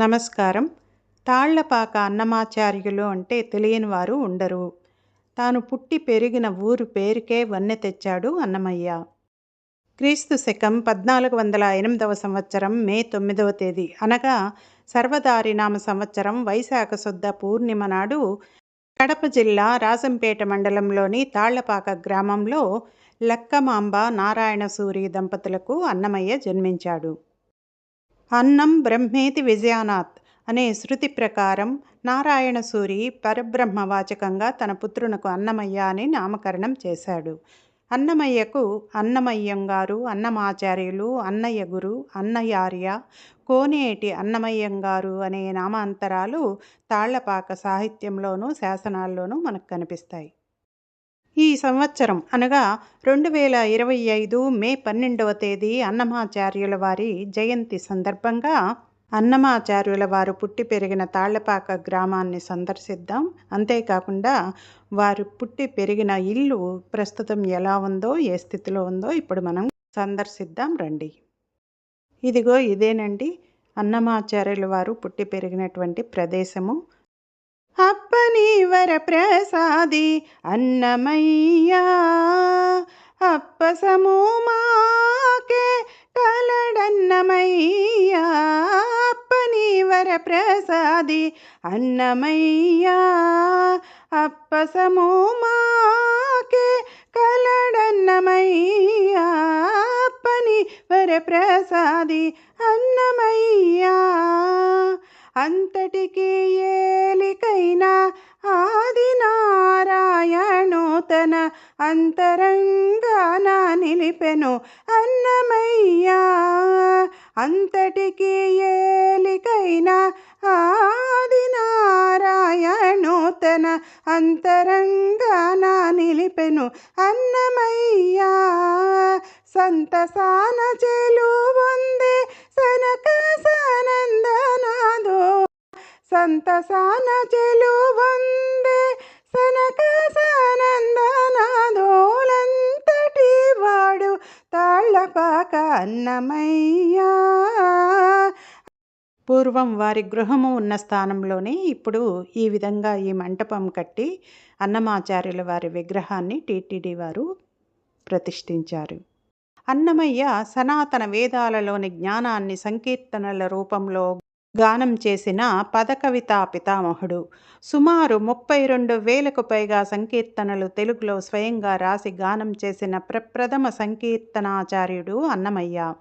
నమస్కారం. తాళ్ళపాక అన్నమాచార్యులు అంటే తెలియని వారు ఉండరు. తాను పుట్టి పెరిగిన ఊరు పేరుకే వన్నె తెచ్చాడు అన్నమయ్య. క్రీస్తు శకం పద్నాలుగు వందల ఎనిమిదవ సంవత్సరం మే తొమ్మిదవ తేదీ. అనగా సర్వదారినామ సంవత్సరం వైశాఖ శుద్ధ పూర్ణిమ నాడు కడప జిల్లా రాజంపేట మండలంలోని తాళ్ళపాక గ్రామంలో లక్కమాంబ నారాయణ సూరి దంపతులకు అన్నమయ్య జన్మించాడు. అన్నం బ్రహ్మేతి విజయానాథ్ అనే శృతి ప్రకారం నారాయణ సూరి పరబ్రహ్మవాచకంగా తన పుత్రునకు అన్నమయ్య అని నామకరణం చేశాడు. అన్నమయ్యకు అన్నమయ్యంగారు అన్నమాచార్యులు అన్నయ్య గురు అన్నయార్య కోనేటి అన్నమయ్యంగారు అనే నామాంతరాలు తాళ్ళపాక సాహిత్యంలోనూ శాసనాల్లోనూ మనకు కనిపిస్తాయి. ఈ సంవత్సరం అనగా రెండు వేల ఇరవై ఐదు మే పన్నెండవ తేదీ అన్నమాచార్యుల వారి జయంతి సందర్భంగా అన్నమాచార్యుల వారు పుట్టి పెరిగిన తాళ్ళపాక గ్రామాన్ని సందర్శిద్దాం. అంతేకాకుండా వారు పుట్టి పెరిగిన ఇల్లు ప్రస్తుతం ఎలా ఉందో ఏ స్థితిలో ఉందో ఇప్పుడు మనం సందర్శిద్దాం. రండి. ఇదిగో ఇదేనండి. అన్నమాచార్యుల వారు పుట్టి పెరిగినటువంటి ప్రదేశము. అప్పని వరప్రసాది అన్నమయ్యా. అప్ప సమూమాకే కలడన్నమయ్యా. అప్పని వరప్రసాది అన్నమయ్యా. అప్ప సమూమాకే కలడన్నమయ్యా. అప్పని వరప్రసాది అన్నమయ్యా. అంతటికి ఏలికైనా ఆది నారాయణు తన అంతరంగాన నిలిపెను అన్నమయ్యా. అంతటికి ఏలికైనా ఆది నారాయణు తన అంతరంగాన నిలిపెను అన్నమయ్యా. సంతసాన చెలు సంతసాన చెలు వందే సనక సనందనాదోలంతటి వాడు తాళ్ళపాక అన్నమయ్యా. పూర్వం వారి గృహము ఉన్న స్థానంలోనే ఇప్పుడు ఈ విధంగా ఈ మంటపం కట్టి అన్నమాచార్యుల వారి విగ్రహాన్ని టీటీడీ వారు ప్రతిష్ఠించారు. అన్నమయ్య సనాతన వేదాలలోని జ్ఞానాన్ని సంకీర్తనల రూపంలో గానం చేసిన పదకవితా పితామహుడు. సుమారు ముప్పై రెండు వేలకు పైగా సంకీర్తనలు తెలుగులో స్వయంగా రాసి గానం చేసిన ప్రప్రథమ సంకీర్తనాచార్యుడు అన్నమయ్య.